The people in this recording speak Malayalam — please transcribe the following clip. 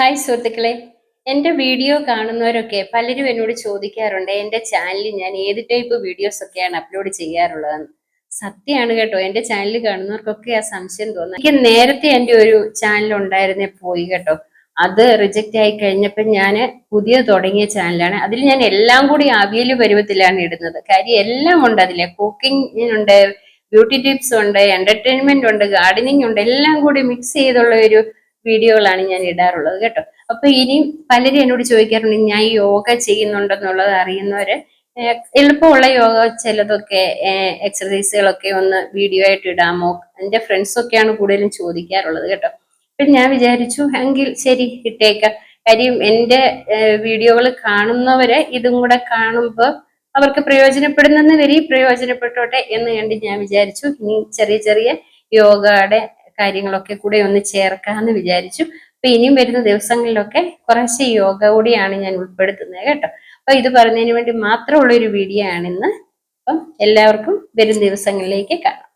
ഹായ് സുഹൃത്തുക്കളെ. എന്റെ വീഡിയോ കാണുന്നവരൊക്കെ പലരും എന്നോട് ചോദിക്കാറുണ്ട് എന്റെ ചാനലിൽ ഞാൻ ഏത് ടൈപ്പ് വീഡിയോസ് ഒക്കെയാണ് അപ്ലോഡ് ചെയ്യാറുള്ളതെന്ന്? സത്യമാണ് കേട്ടോ എന്റെ ചാനൽ കാണുന്നവർക്കൊക്കെ ആ സംശയം തോന്നുന്നു എനിക്ക് നേരത്തെ എന്റെ ഒരു ചാനൽ ഉണ്ടായിരുന്നേ പോയി കേട്ടോ. അത് റിജക്റ്റ് ആയി കഴിഞ്ഞപ്പോൾ ഞാൻ പുതിയ തുടങ്ങിയ ചാനലാണ് അതിൽ ഞാൻ എല്ലാം കൂടി അവിയൽ പരുവത്തിലാണ് ഇടുന്നത്. കാര്യം എല്ലാം ഉണ്ട് അതിലെ കുക്കിംഗ് ഉണ്ട് ബ്യൂട്ടി ടിപ്സ് ഉണ്ട് എന്റർടൈൻമെന്റ് ഉണ്ട് ഗാർഡനിങ് ഉണ്ട് എല്ലാം കൂടി മിക്സ് ചെയ്തുള്ള ഒരു വീഡിയോകളാണ് ഞാൻ ഇടാറുള്ളത് കേട്ടോ. അപ്പൊ ഇനിയും പലരും എന്നോട് ചോദിക്കാറുണ്ട് ഞാൻ യോഗ ചെയ്യുന്നുണ്ടെന്നുള്ളത് അറിയുന്നവര് എളുപ്പമുള്ള യോഗ ചിലതൊക്കെ എക്സസൈസുകളൊക്കെ ഒന്ന് വീഡിയോ ആയിട്ട് ഇടാമോ? എന്റെ ഫ്രണ്ട്സൊക്കെയാണ് കൂടുതലും ചോദിക്കാറുള്ളത് കേട്ടോ. അപ്പൊ ഞാൻ വിചാരിച്ചു എങ്കിൽ ശരി ഇട്ടേക്കാം. കാര്യം എന്റെ വീഡിയോകൾ കാണുന്നവരെ ഇതും കൂടെ കാണുമ്പോൾ അവർക്ക് പ്രയോജനപ്പെടുന്നെന്ന് വരി പ്രയോജനപ്പെട്ടോട്ടെ എന്ന് കണ്ട് ഞാൻ വിചാരിച്ചു. ഇനി ചെറിയ ചെറിയ യോഗയുടെ കാര്യങ്ങളൊക്കെ കൂടെ ഒന്ന് ചേർക്കാന്ന് വിചാരിച്ചു. അപ്പൊ ഇനിയും വരുന്ന ദിവസങ്ങളിലൊക്കെ കുറച്ച് യോഗ കൂടിയാണ് ഞാൻ ഉൾപ്പെടുത്തുന്നത് കേട്ടോ. അപ്പൊ ഇത് പറഞ്ഞതിന് വേണ്ടി മാത്രമുള്ള ഒരു വീഡിയോ ആണിന്ന് അപ്പം എല്ലാവർക്കും വരും ദിവസങ്ങളിലേക്ക് കാണാം.